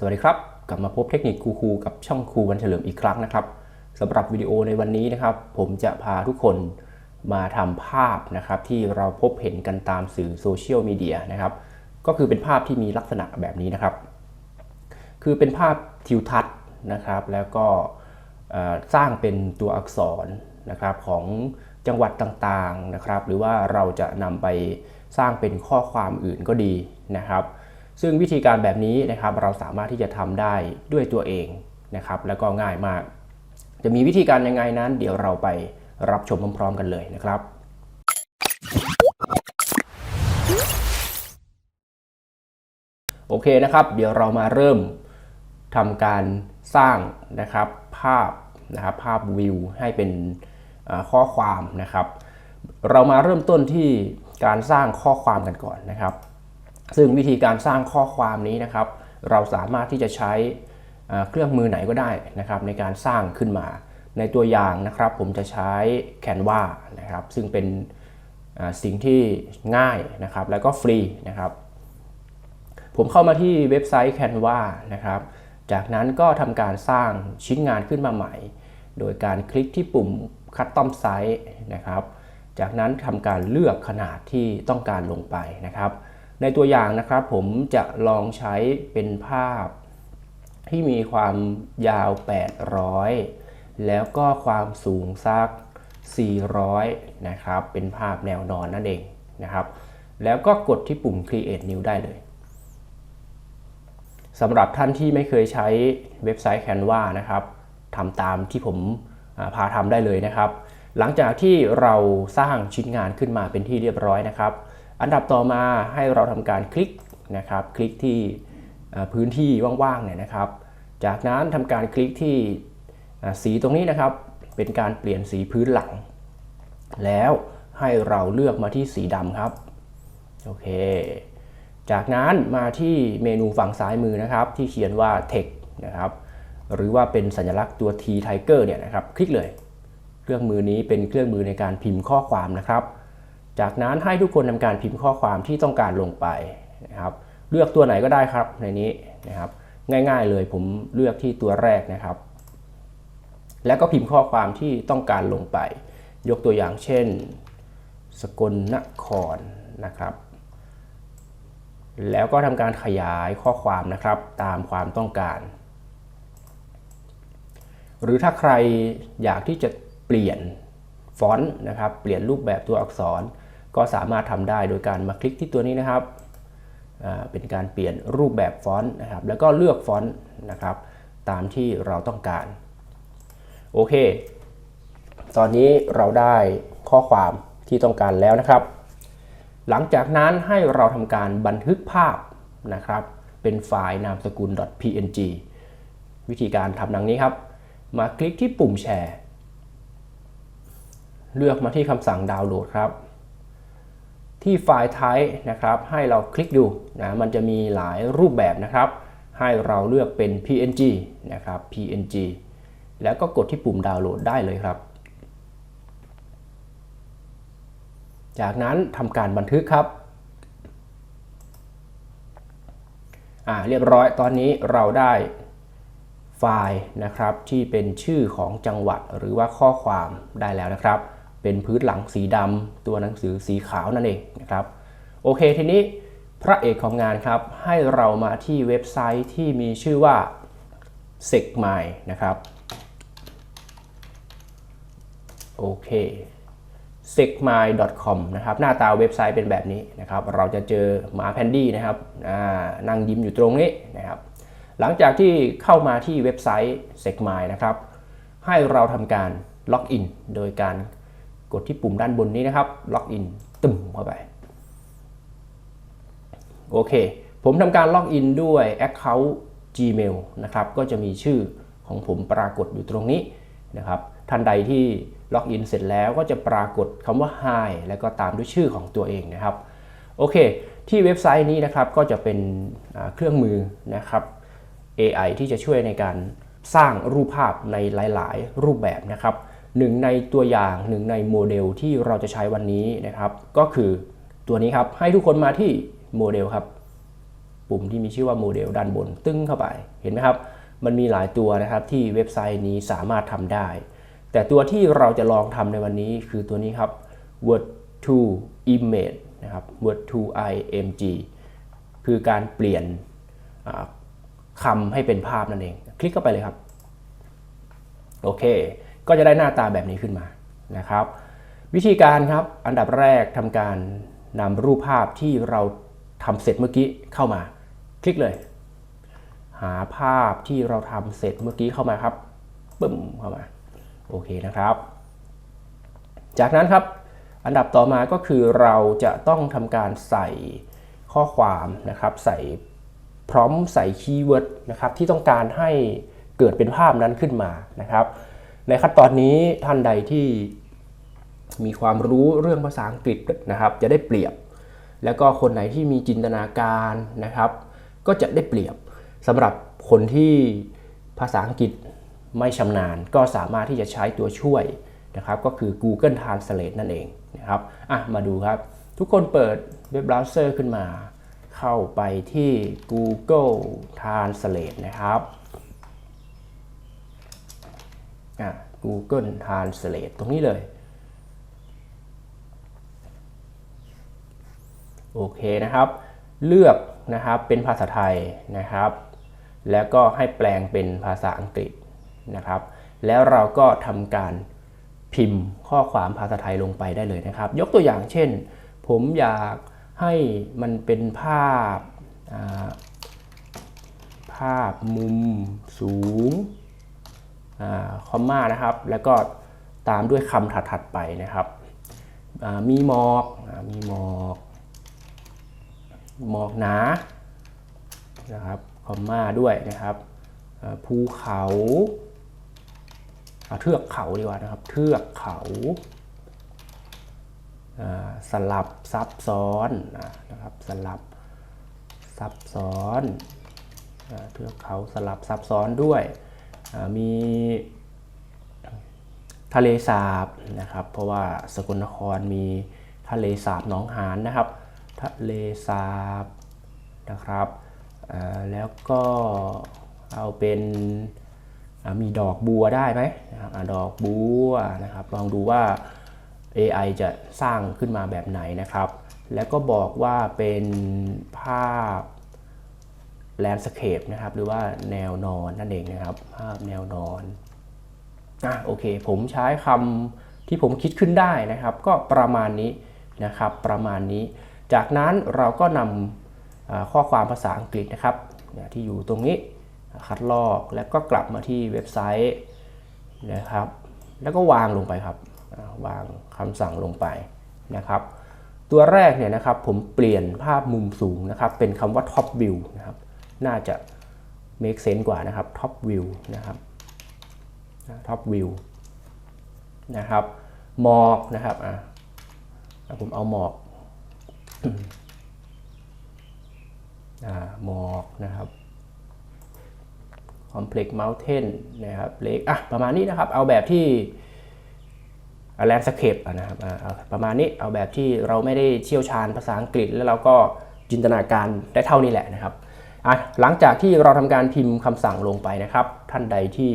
สวัสดีครับ กลับมาพบเทคนิคครูๆกับช่องครูวันเฉลิมอีกครั้งนะครับสำหรับวิดีโอในวันนี้นะครับ ผมจะพาทุกคนมาทำภาพนะครับที่เราพบเห็นกันตามสื่อโซเชียลมีเดียนะครับ ก็คือเป็นภาพที่มีลักษณะแบบนี้นะครับ คือเป็นภาพทิวทัศน์นะครับ แล้วก็สร้างเป็นตัวอักษรนะครับของจังหวัดต่างๆนะครับ หรือว่าเราจะนำไปสร้างเป็นข้อความอื่นก็ดีนะครับ ซึ่งวิธีการแบบนี้นะครับเราสามารถที่จะทำได้ด้วยตัวเองนะครับแล้วก็ง่ายมาก จะมีวิธีการยังไงนั้น เดี๋ยวเราไปรับชมพร้อมๆ กันเลยนะครับโอเคนะครับ เดี๋ยวเรามาเริ่มทำการสร้างนะครับภาพนะครับภาพวิวให้เป็นข้อความนะครับ เรามาเริ่มต้นที่การสร้างข้อความกันก่อนนะครับ ซึ่งวิธีการสร้างข้อความนี้นะครับ เราสามารถที่จะใช้เครื่องมือไหนก็ได้นะครับในการสร้างขึ้นมา ในตัวอย่างนะครับผมจะใช้ Canva นะครับซึ่งเป็นสิ่งที่ง่ายนะครับแล้วก็ฟรีนะครับ ผมเข้ามาที่เว็บไซต์ Canva นะครับ จากนั้นก็ทำการสร้างชิ้นงานขึ้นมาใหม่ โดยการคลิกที่ปุ่ม Custom Size นะครับ จากนั้นทำการเลือกขนาดที่ต้องการลงไปนะครับ ในตัวอย่างนะครับผมจะลองใช้เป็นภาพ ที่มีความยาว 800 แล้วก็ความสูงสัก 400 นะครับ เป็นภาพแนวนอนนั่นเองนะครับ แล้วก็กดที่ปุ่ม Create New ได้เลยสำหรับท่านที่ไม่เคยใช้เว็บไซต์ Canva นะครับทำตามที่ผมพาทำได้เลยนะครับ หลังจากที่เราสร้างชิ้นงานขึ้นมาเป็นที่เรียบร้อยนะครับ อันดับต่อมาให้เราทำการคลิกนะครับ คลิกที่พื้นที่ว่างๆเนี่ยนะครับ จากนั้นทำการคลิกที่สีตรงนี้นะครับ เป็นการเปลี่ยนสีพื้นหลัง แล้วให้เราเลือกมาที่สีดำครับ โอเค จากนั้นมาที่เมนูฝั่งซ้ายมือนะครับ ที่เขียนว่า text นะครับหรือว่าเป็นสัญลักษณ์ตัว T Tiger เนี่ยนะครับ คลิกเลย เครื่องมือนี้เป็นเครื่องมือในการพิมพ์ข้อความนะครับ จากนั้นให้ทุกคนทำการพิมพ์ข้อความที่ต้องการลงไปนะครับ เลือกตัวไหนก็ได้ครับในนี้นะครับ ง่ายๆเลยผมเลือกที่ตัวแรกนะครับ แล้วก็พิมพ์ข้อความที่ต้องการลงไป ยกตัวอย่างเช่น สกลนครนะครับ แล้วก็ทำการขยายข้อความนะครับตามความต้องการ หรือถ้าใครอยากที่จะเปลี่ยนฟอนต์นะครับ เปลี่ยนรูปแบบตัวอักษร ก็สามารถทำได้โดยการมาคลิกที่ตัวนี้นะครับ เป็นการเปลี่ยนรูปแบบฟอนต์นะครับ แล้วก็เลือกฟอนต์นะครับ ตามที่เราต้องการ โอเค ตอนนี้เราได้ข้อความที่ต้องการแล้วนะครับ หลังจากนั้นให้เราทำการบันทึกภาพนะครับ เป็นไฟล์นามสกุล .png วิธีการทำดังนี้ครับ มาคลิกที่ปุ่มแชร์ เลือกมาที่คำสั่งดาวน์โหลดครับ ที่ไฟล์ type นะครับให้เราคลิกดูนะมันจะมีหลายรูปแบบนะครับ ให้เราเลือกเป็น png นะครับ png แล้วก็กดที่ปุ่มดาวน์โหลดได้เลยครับ จากนั้นทำการบันทึกครับ่าเรียบร้อยตอนนี้เราได้ไฟล์นะครับที่เป็นชื่อของจังหวัดหรือว่าข้อความได้แล้วนะครับ เป็นพื้นหลังสีดำตัวหนังสือสีขาวนั่นเองนะครับ โอเคทีนี้พระเอกของงานครับ ให้เรามาที่เว็บไซต์ที่มีชื่อว่า s e c m y นะครับโอเค s e c m y c o m นะครับหน้าตาเว็บไซต์เป็นแบบนี้นะครับ เราจะเจอหมาแพนดี้นะครับนั่งยิ้มอยู่ตรงนี้นะครับหลังจากที่เข้ามาที่เว็บไซต์ s e c m y นะครับ ให้เราทำการล็อกอินโดยการ กดที่ปุ่มด้านบนนี้นะครับล็อกอินตึมเข้าไป โอเค ผมทำการล็อกอินด้วย Account Gmail นะครับ ก็จะมีชื่อของผมปรากฏอยู่ตรงนี้นะครับ ท่านใดที่ล็อกอินเสร็จแล้วก็จะปรากฏคำว่า Hi แล้วก็ตามด้วยชื่อของตัวเองนะครับ โอเค ที่เว็บไซต์นี้นะครับก็จะเป็นเครื่องมือนะครับ AI ที่จะช่วยในการสร้างรูปภาพในหลาย ๆ รูปแบบนะครับ หนึ่งในตัวอย่างหนึ่งในโมเดลที่เราจะใช้วันนี้นะครับ ก็คือตัวนี้ครับให้ทุกคนมาที่โมเดลครับ ปุ่มที่มีชื่อว่าโมเดลด้านบนตึ้งเข้าไปเห็นไหมครับ มันมีหลายตัวนะครับที่เว็บไซต์นี้สามารถทำได้ แต่ตัวที่เราจะลองทำในวันนี้คือตัวนี้ครับ Word to Image นะครับ Word to img คือการเปลี่ยนอ่าคำให้เป็นภาพนั่นเอง คลิกเข้าไปเลยครับ โอเค ก็จะได้หน้าตาแบบนี้ขึ้นมานะครับ วิธีการครับอันดับแรกทำการนำรูปภาพที่เราทำเสร็จเมื่อกี้เข้ามา คลิกเลย หาภาพที่เราทำเสร็จเมื่อกี้เข้ามาครับปึ้มเข้ามาโอเคนะครับ จากนั้นครับอันดับต่อมาก็คือเราจะต้องทำการใส่ข้อความนะครับ ใส่พร้อมใส่คีย์เวิร์ดนะครับที่ต้องการให้เกิดเป็นภาพนั้นขึ้นมานะครับ ในขั้นตอนนี้ท่านใดที่มีความรู้เรื่องภาษาอังกฤษนะครับ จะได้เปรียบ แล้วก็คนไหนที่มีจินตนาการนะครับ ก็จะได้เปรียบสำหรับคนที่ภาษาอังกฤษไม่ชำนาญ ก็สามารถที่จะใช้ตัวช่วยนะครับ ก็คือ Google Translate นั่นเองนะครับอะมาดูครับ ทุกคนเปิดเว็บเบราว์เซอร์ขึ้นมา เข้าไปที่ Google Translate นะครับ Google Translate ตรงนี้เลย โอเคนะครับ เลือกนะครับเป็นภาษาไทยนะครับ แล้วก็ให้แปลงเป็นภาษาอังกฤษนะครับ แล้วเราก็ทำการพิมพ์ข้อความภาษาไทยลงไปได้เลยนะครับ ยกตัวอย่างเช่น ผมอยากให้มันเป็นภาพภาพมุมสูง คอมมานะครับ แล้วก็ตามด้วยคำถัดๆไปนะครับ มีหมอกมีหมอกหมอกหนานะครับคอมมาด้วยนะครับภูเขาเทือกเขาดีกว่านะครับ เทือกเขาสลับซับซ้อนนะครับสลับซับซ้อนเทือกเขาสลับซับซ้อนด้วย มีทะเลสาบนะครับ เพราะว่าสกลนครมีทะเลสาบหนองหานนะครับ ทะเลสาบนะครับแล้วก็เอาเป็นมีดอกบัวได้ไหมนะครับดอกบัวนะครับ ลองดูว่า AI จะสร้างขึ้นมาแบบไหนนะครับ แล้วก็บอกว่าเป็นภาพ landscape นะครับหรือว่าแนวนอนนั่นเองนะครับ ภาพแนวนอนอะโอเค ผมใช้คำที่ผมคิดขึ้นได้นะครับ ก็ประมาณนี้นะครับ ประมาณนี้ จากนั้นเราก็นำข้อความภาษาอังกฤษนะครับ ที่อยู่ตรงนี้คัดลอกแล้วก็กลับมาที่เว็บไซต์นะครับ แล้วก็วางลงไปครับวางคำสั่งลงไปนะครับ ตัวแรกเนี่ยนะครับผมเปลี่ยนภาพมุมสูงนะครับ เป็นคำว่า top view นะครับ น่าจะ make sense กว่านะครับ top view นะครับท็อปวิวนะครับหมอกนะครับอะผมเอาหมอกอ่าหมอกนะครับ complex mountain นะครับเล็กอะประมาณนี้นะครับเอาแบบที่แลนด์สเคปนะครับอ่าประมาณนี้เอาแบบที่เราไม่ได้เชี่ยวชาญภาษาอังกฤษ แล้วเราก็จินตนาการได้เท่านี้แหละนะครับ อะหลังจากที่เราทำการพิมพ์คำสั่งลงไปนะครับ ท่านใดที่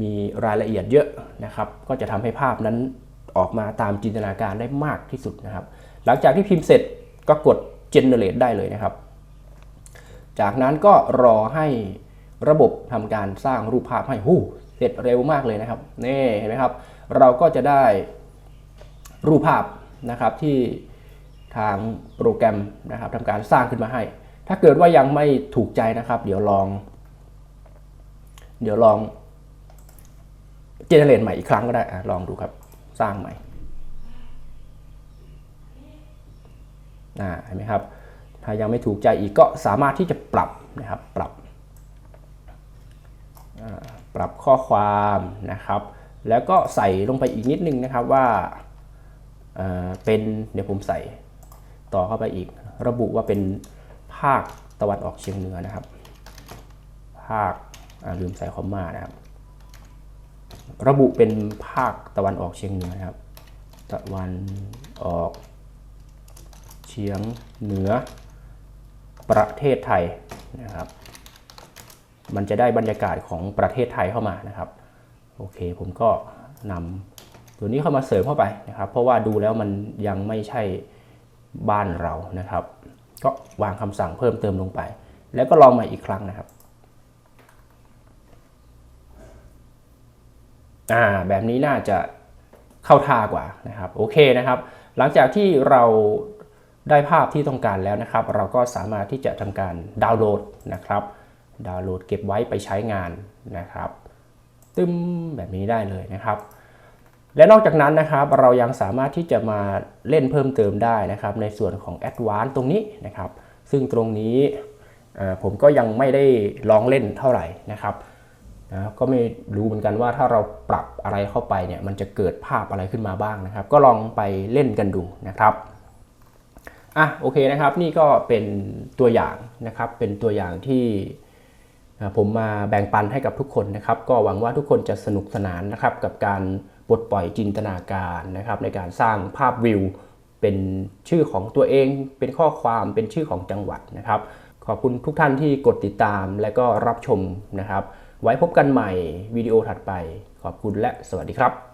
มีรายละเอียดเยอะนะครับ ก็จะทำให้ภาพนั้นออกมาตามจินตนาการได้มากที่สุดนะครับ หลังจากที่พิมพ์เสร็จก็กด generate ได้เลยนะครับ จากนั้นก็รอให้ระบบทำการสร้างรูปภาพให้หูเสร็จเร็วมากเลยนะครับนี่เห็นไหมครับ เราก็จะได้รูปภาพนะครับที่ทางโปรแกรมนะครับทำการสร้างขึ้นมาให้ ถ้าเกิดว่ายังไม่ถูกใจนะครับ เดี๋ยวลอง เดี๋ยวลองเจเนเรตใหม่อีกครั้งก็ได้อลองดูครับ สร้างใหม่เห็นไหมครับ ถ้ายังไม่ถูกใจอีกก็สามารถที่จะปรับนะครับ ปรับ ปรับข้อความนะครับ แล้วก็ใส่ลงไปอีกนิดนึงนะครับว่าเออเป็น เดี๋ยวผมใส่ต่อเข้าไปอีก ระบุว่าเป็น ภาคตะวันออกเฉียงเหนือนะครับ ภาคลืมใส่คอมมานะครับ ระบุเป็นภาคตะวันออกเฉียงเหนือนะครับ ตะวันออกเฉียงเหนือปประเทศไทยนะครับ มันจะได้บรรยากาศของประเทศไทยเข้ามานะครับ โอเคผมก็นำตัวนี้เข้ามาเสริมเข้าไปนะครับ เพราะว่าดูแล้วมันยังไม่ใช่บ้านเรานะครับ ก็วางคำสั่งเพิ่มเติมลงไป แล้วก็ลองใหม่อีกครั้งนะครับอ่าแบบนี้น่าจะเข้าท่ากว่านะครับโอเคนะครับ หลังจากที่เราได้ภาพที่ต้องการแล้วนะครับ เราก็สามารถที่จะทำการดาวน์โหลดนะครับดาวน์โหลดเก็บไว้ไปใช้งานนะครับ ตึมแบบนี้ได้เลยนะครับ และนอกจากนั้นนะครับเรายังสามารถที่จะมาเล่นเพิ่มเติมได้นะครับในส่วนของ Advanced ตรงนี้นะครับ ซึ่งตรงนี้ผมก็ยังไม่ได้ลองเล่นเท่าไหร่นะครับนะก็ไม่รู้เหมือนกันว่าถ้าเราปรับอะไรเข้าไปเนี่ยมันจะเกิดภาพอะไรขึ้นมาบ้างนะครับ ก็ลองไปเล่นกันดูนะครับอะโอเคนะครับนี่ก็เป็นตัวอย่างนะครับเป็นตัวอย่างที่ผมมาแบ่งปันให้กับทุกคนนะครับ ก็หวังว่าทุกคนจะสนุกสนานนะครับกับการ ปลดปล่อยจินตนาการนะครับในการสร้างภาพวิว เป็นชื่อของตัวเอง เป็นข้อความเป็นชื่อของจังหวัดนะครับ ขอบคุณทุกท่านที่กดติดตามและก็รับชมนะครับ ไว้พบกันใหม่วิดีโอถัดไป ขอบคุณและสวัสดีครับ